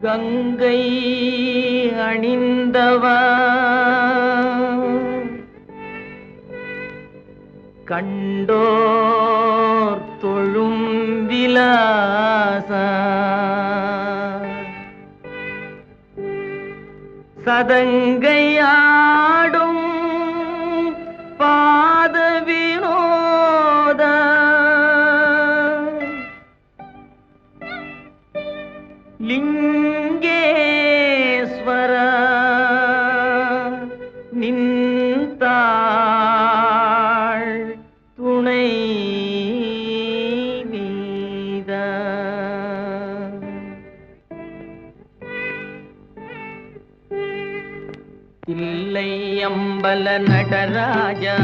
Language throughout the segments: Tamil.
கங்கை அணிந்தவா? கண்டோர் தொழும் விலாச. சதங்கையாடும் பா இல்லை அம்பல நடராஜா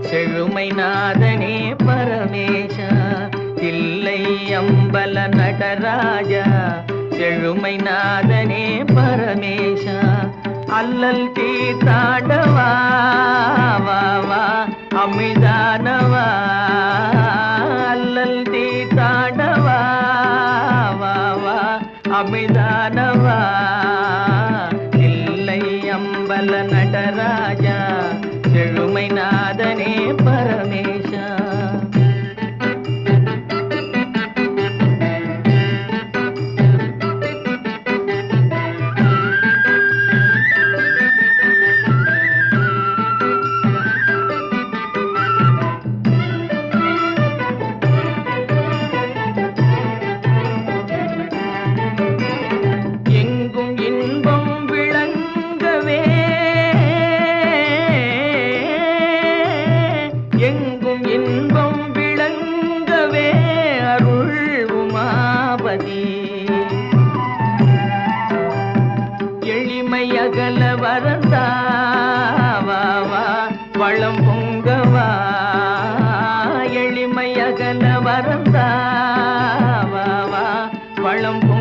செழுமை நாதனே பரமேஷா. இல்லை அம்பல நடராஜா செழுமை நாதனே பரமேஷா. அல்லல் தீர்த்தாடவா வா வா அமிதானவா எளிமை அகல வரந்தாவா வளம் பொங்கவா எளிமை அகல வரந்தாவா வளம் பொங்க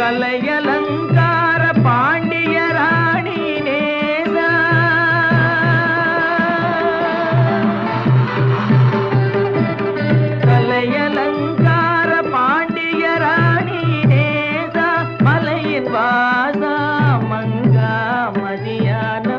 கலையலங்கார பாண்டிய ராணி நேதா கலையலங்கார பாண்டிய ராணி நேதா மலையின் வாசா மங்கா மதியான